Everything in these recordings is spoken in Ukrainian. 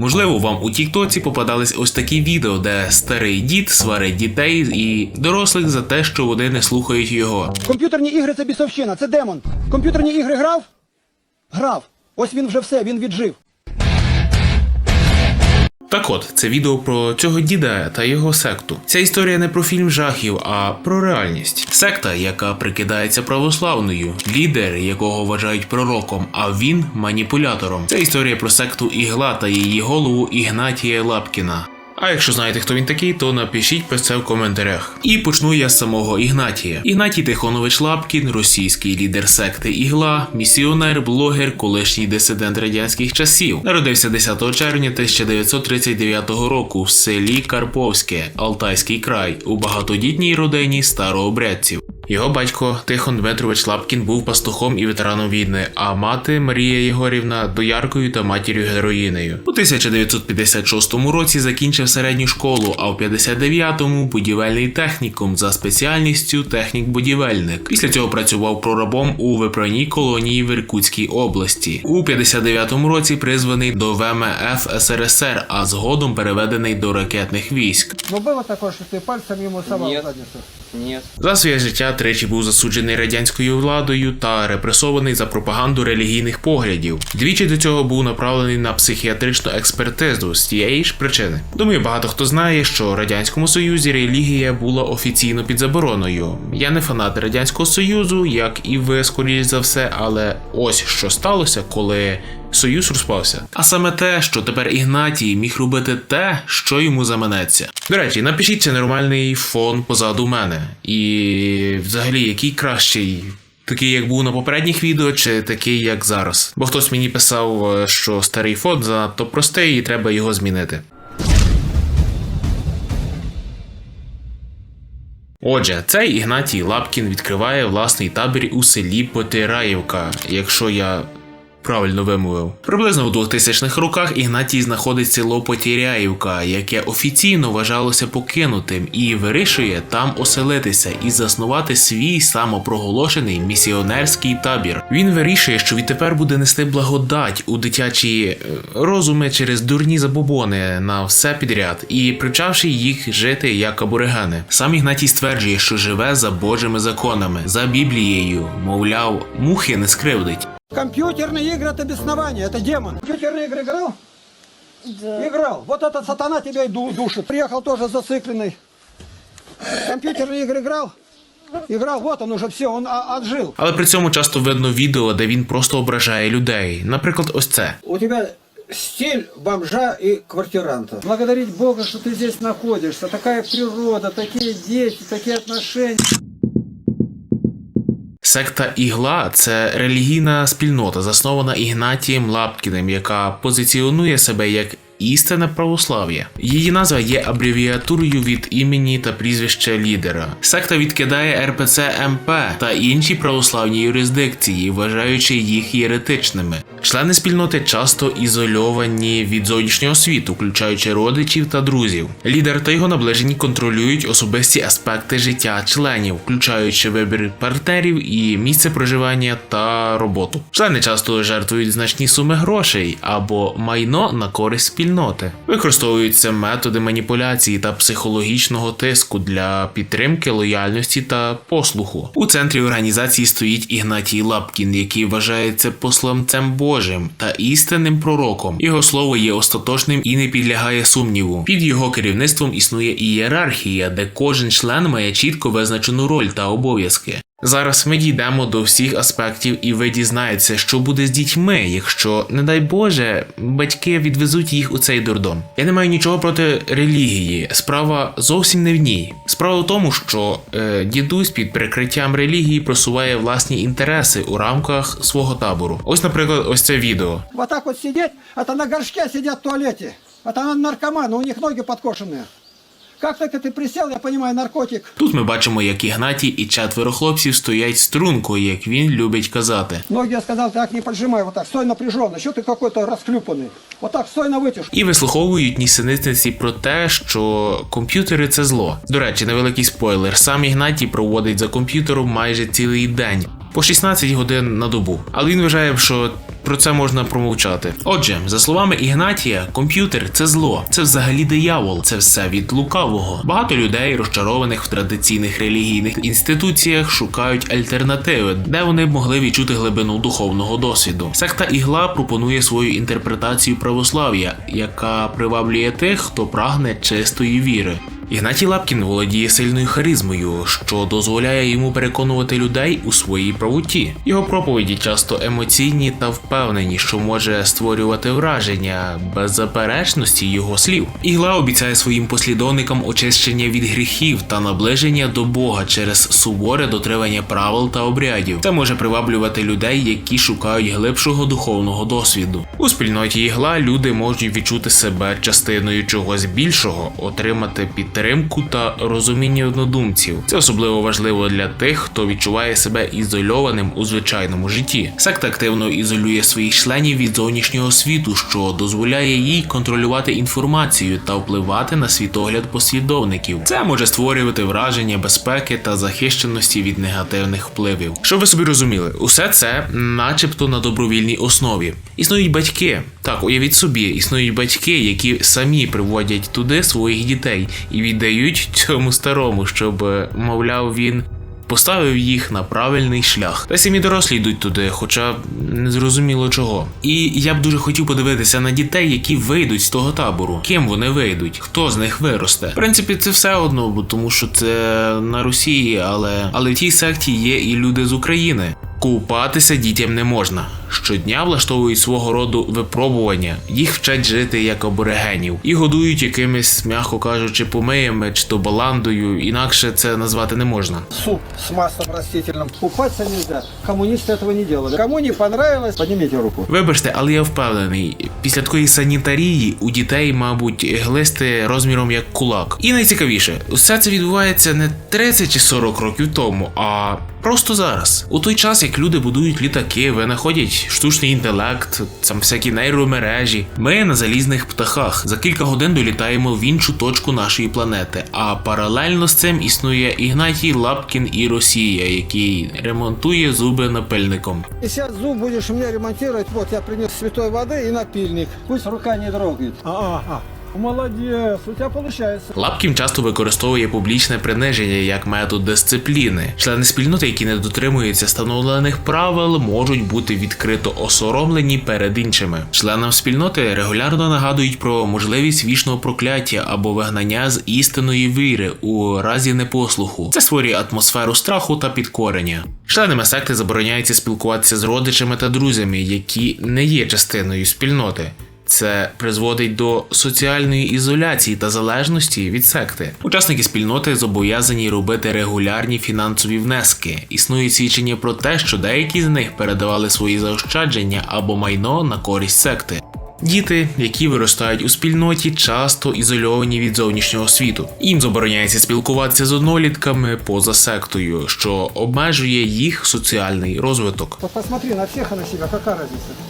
Можливо, вам у Тіктоці попадались ось такі відео, де старий дід сварить дітей і дорослих за те, що вони не слухають його. Комп'ютерні ігри це бісовщина, це демон. Комп'ютерні ігри грав? Грав. Ось він вже все, він віджив. Так от, це відео про цього діда та його секту. Ця історія не про фільм жахів, а про реальність. Секта, яка прикидається православною, лідер, якого вважають пророком, а він маніпулятором. Це історія про секту Ігла та її голову Ігнатія Лапкіна. А якщо знаєте, хто він такий, то напишіть про це в коментарях. І почну я з самого Ігнатія. Ігнатій Тихонович Лапкін, російський лідер секти Ігла, місіонер, блогер, колишній дисидент радянських часів. Народився 10 червня 1939 року в селі Карповське, Алтайський край, у багатодітній родині старообрядців. Його батько Тихон Дмитрович Лапкін був пастухом і ветераном війни, а мати Марія Єгорівна дояркою та матір'ю героїнею. У 1956 році закінчив середню школу, а в 59-му будівельний технікум за спеціальністю технік-будівельник. Після цього працював прорабом у виправній колонії в Іркутській області. У 59-му році призваний до ВМФ СРСР, а згодом переведений до ракетних військ. Ну було таке, що ти пальцем йому Ні. задницю. Нет. За своє життя тричі був засуджений радянською владою та репресований за пропаганду релігійних поглядів. Двічі до цього був направлений на психіатричну експертизу з тієї ж причини. Думаю, багато хто знає, що в радянському союзі релігія була офіційно під забороною. Я не фанат радянського союзу, як і ви, скоріш за все, але ось що сталося, коли. Союз розпався. А саме те, що тепер Ігнатій міг робити те, що йому заманеться. До речі, напишіть це нормальний фон позаду мене. І взагалі, який кращий. Такий, як був на попередніх відео, чи такий, як зараз. Бо хтось мені писав, е, що старий фон занадто простий і треба його змінити. Отже, цей Ігнатій Лапкін відкриває власний табір у селі Потираївка, якщо я правильно вимовив. Приблизно у 2000-х роках Ігнатій знаходить село Потіряївка, яке офіційно вважалося покинутим, і вирішує там оселитися і заснувати свій самопроголошений місіонерський табір. Він вирішує, що відтепер буде нести благодать у дитячі е, розуми через дурні забобони на все підряд і привчавши їх жити як аборигени. Сам Ігнатій стверджує, що живе за Божими законами, за Біблією, мовляв, мухи не скривдить. Компьютерные игры это беснование, это демон. Компьютерные игры играл? Да. Играл. Вот этот сатана тебя и ду- душит. Приехал тоже зацикленный. Компьютерные игры играл? Играл, вот он уже все, он а- отжил. Але при цьому часто видно відео, де він просто ображає людей. Наприклад, ось це. У тебя стиль бомжа и квартиранта. Благодарить Бога, что ты здесь находишься. Такая природа, такие дети, такие отношения. Секта Ігла це релігійна спільнота, заснована Ігнатієм Лапкіним, яка позиціонує себе як істинне православ'я. Її назва є абревіатурою від імені та прізвища лідера. Секта відкидає РПЦ МП та інші православні юрисдикції, вважаючи їх єретичними. Члени спільноти часто ізольовані від зовнішнього світу, включаючи родичів та друзів. Лідер та його наближені контролюють особисті аспекти життя членів, включаючи вибір партнерів і місце проживання та роботу. Члени часто жертвують значні суми грошей або майно на користь спільноти. Використовуються методи маніпуляції та психологічного тиску для підтримки лояльності та послуху. У центрі організації стоїть Ігнатій Лапкін, який вважається посланцем Божим та істинним пророком. Його слово є остаточним і не підлягає сумніву. Під його керівництвом існує ієрархія, де кожен член має чітко визначену роль та обов'язки. Зараз ми дійдемо до всіх аспектів, і ви дізнаєтеся, що буде з дітьми, якщо, не дай Боже, батьки відвезуть їх у цей дурдом. Я не маю нічого проти релігії. Справа зовсім не в ній. Справа в тому, що е, дідусь під прикриттям релігії просуває власні інтереси у рамках свого табору. Ось, наприклад, ось це відео. Вот так вот сидеть, это на горшке сидят в туалете. Это наркоманы, у них ноги подкошенные. Как только ты присел, я понимаю, наркотик. Тут ми бачимо, як Ігнатій і четверо хлопців стоять стрункою, як він любить казати. Ноги я сказал, так не поджимай, вот так, стой напряженно. Что ты какой-то расклюпанный? Вот так, стой на вытяжку. І вислуховують нісенітниці про те, що комп'ютери це зло. До речі, невеликий спойлер. Сам Ігнатій проводить за комп'ютером майже цілий день. по 16 годин на добу. Але він вважає, що про це можна промовчати. Отже, за словами Ігнатія, комп'ютер це зло, це взагалі диявол, це все від лукавого. Багато людей, розчарованих в традиційних релігійних інституціях, шукають альтернативи, де вони б могли відчути глибину духовного досвіду. Секта ігла пропонує свою інтерпретацію православ'я, яка приваблює тих, хто прагне чистої віри. Ігнатій Лапкін володіє сильною харизмою, що дозволяє йому переконувати людей у своїй правоті. Його проповіді часто емоційні та впевнені, що може створювати враження беззаперечності його слів. Ігла обіцяє своїм послідовникам очищення від гріхів та наближення до Бога через суворе дотримання правил та обрядів. Це може приваблювати людей, які шукають глибшого духовного досвіду. У спільноті ігла люди можуть відчути себе частиною чогось більшого, отримати підтримку та розуміння однодумців. Це особливо важливо для тих, хто відчуває себе ізольованим у звичайному житті. Секта активно ізолює своїх членів від зовнішнього світу, що дозволяє їй контролювати інформацію та впливати на світогляд послідовників. Це може створювати враження безпеки та захищеності від негативних впливів. Щоб ви собі розуміли, усе це начебто на добровільній основі. Існують батьки. Так, уявіть собі, існують батьки, які самі приводять туди своїх дітей і віддають цьому старому, щоб, е, мовляв, він поставив їх на правильний шлях. Та самі дорослі йдуть туди, хоча не зрозуміло чого. І я б дуже хотів подивитися на дітей, які вийдуть з того табору. Ким вони вийдуть, хто з них виросте. В принципі, це все одно, бо тому що це на Росії, але але в тій секті є і люди з України. Купатися дітям не можна Щодня влаштовують свого роду випробування, їх вчать жити як аборигенів і годують якимись, м'яко кажучи, помиями чи то баландою, інакше це назвати не можна. Суп с маслом растительным. Купаться нельзя. Коммунисты этого не делали. Кому не понравилось, поднимите руку. Вибачте, але я впевнений, після такої санітарії у дітей, мабуть, глисти розміром як кулак. І найцікавіше, все це відбувається не 30 чи 40 років тому, а просто зараз. У той час, як люди будують літаки, винаходять штучний інтелект, там всякі нейромережі. Ми на залізних птахах за кілька годин долітаємо в іншу точку нашої планети. А паралельно з цим існує Ігнатій Лапкін і Росія, який ремонтує зуби напильником. Если зуб будеш у меня ремонтировать, вот я приніс святої води і напильник. Пусть рука не дрогне. А, а, а. Молодец, у тебя получается. Лапкін часто використовує публічне приниження як метод дисципліни. Члени спільноти, які не дотримуються встановлених правил, можуть бути відкрито осоромлені перед іншими. Членам спільноти регулярно нагадують про можливість вічного прокляття або вигнання з істинної віри у разі непослуху. Це створює атмосферу страху та підкорення. Членами секти забороняється спілкуватися з родичами та друзями, які не є частиною спільноти. Це призводить до соціальної ізоляції та залежності від секти. Учасники спільноти зобов'язані робити регулярні фінансові внески. Існують свідчення про те, що деякі з них передавали свої заощадження або майно на користь секти. Діти, які виростають у спільноті, часто ізольовані від зовнішнього світу. Їм забороняється спілкуватися з однолітками поза сектою, що обмежує їх соціальний розвиток. Посмотри на всех и на себя, какая разница?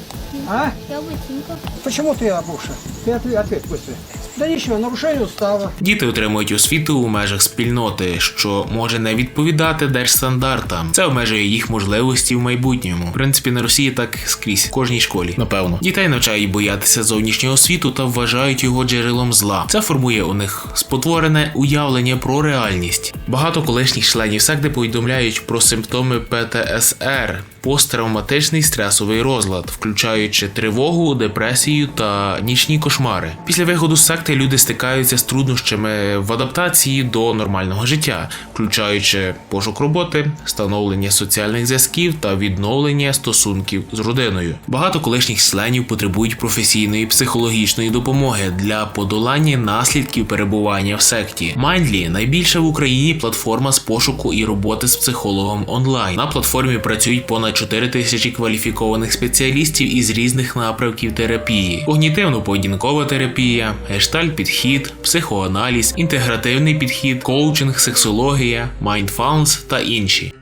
А? Я ботинка. Почему ты обувша? Ты ответь, ответь быстрее. Да ничего, нарушение устава. Діти отримують освіту у межах спільноти, що може не відповідати держстандартам. Це обмежує їх можливості в майбутньому. В принципі, на Росії так скрізь в кожній школі. Напевно, дітей навчають боятися зовнішнього світу та вважають його джерелом зла. Це формує у них спотворене уявлення про реальність. Багато колишніх членів секти повідомляють про симптоми ПТСР. Посттравматичний стресовий розлад, включаючи тривогу, депресію та нічні кошмари. Після виходу з секти люди стикаються з труднощами в адаптації до нормального життя, включаючи пошук роботи, становлення соціальних зв'язків та відновлення стосунків з родиною. Багато колишніх членів потребують професійної психологічної допомоги для подолання наслідків перебування в секті. Mindly – найбільша в Україні платформа з пошуку і роботи з психологом онлайн. На платформі працюють понад 4 тисячі кваліфікованих спеціалістів із різних напрямків терапії: когнітивно-поведінкова терапія, гештальт-підхід, психоаналіз, інтегративний підхід, коучинг, сексологія, майндфаунс та інші.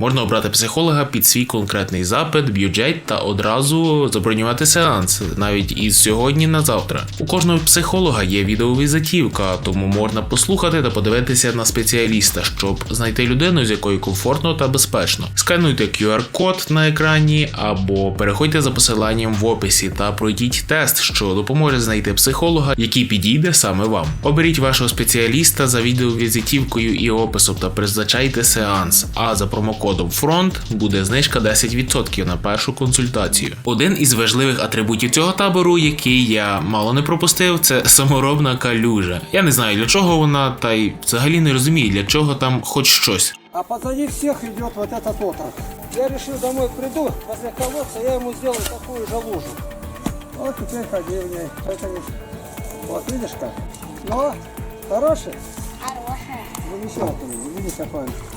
Можна обрати психолога під свій конкретний запит, бюджет та одразу забронювати сеанс, навіть із сьогодні на завтра. У кожного психолога є відеовізитівка, тому можна послухати та подивитися на спеціаліста, щоб знайти людину, з якою комфортно та безпечно. Скануйте QR-код на екрані або переходьте за посиланням в описі та пройдіть тест, що допоможе знайти психолога, який підійде саме вам. Оберіть вашого спеціаліста за відеовізитівкою і описом та призначайте сеанс. А за промокодом фронт буде знижка 10% на першу консультацію. Один із важливих атрибутів цього табору, який я мало не пропустив, це саморобна калюжа. Я не знаю для чого вона, та й взагалі не розумію, для чого там хоч щось. А позади всех идет вот этот отрок. Я решил домой приду, возле колодца я ему сделаю такую же лужу. Вот теперь ходи в ней. Это есть. Вот видишь как? Ну, хороший? Хорошая. Замечательный. Видишь, какой он получился как.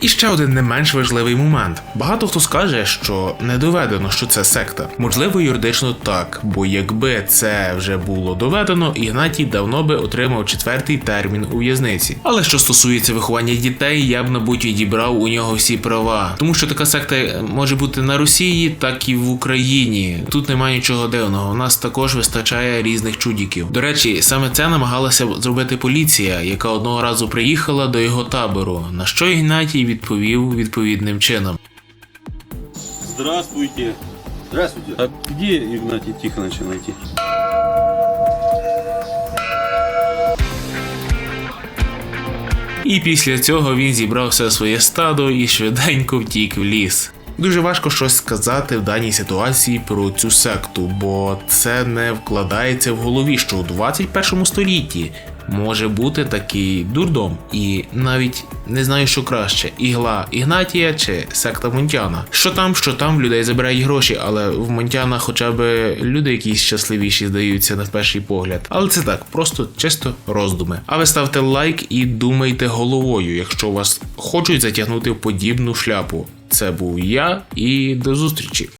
І ще один не менш важливий момент. Багато хто скаже, що не доведено, що це секта. Можливо, юридично так, бо якби це вже було доведено, Ігнатій давно би отримав четвертий термін у в'язниці. Але що стосується виховання дітей, я б, мабуть, відібрав у нього всі права, тому що така секта може бути на Росії, так і в Україні. Тут немає нічого дивного. У нас також вистачає різних чудіків. До речі, саме це намагалася зробити поліція, яка одного разу приїхала до його табору. На що Ігнатій відповів відповідним чином. Здравствуйте. Здравствуйте. А где Игнатий Тихоновича найти? І після цього він зібрав все своє стадо і швиденько втік в ліс. Дуже важко щось сказати в даній ситуації про цю секту, бо це не вкладається в голові, що у 21 столітті може бути такий дурдом, і навіть не знаю, що краще: ігла Ігнатія чи секта Монтяна. Що там, що там людей забирають гроші, але в Монтяна хоча б люди якісь щасливіші здаються на перший погляд. Але це так, просто чисто роздуми. А ви ставте лайк і думайте головою, якщо вас хочуть затягнути в подібну шляпу. Це був я і до зустрічі.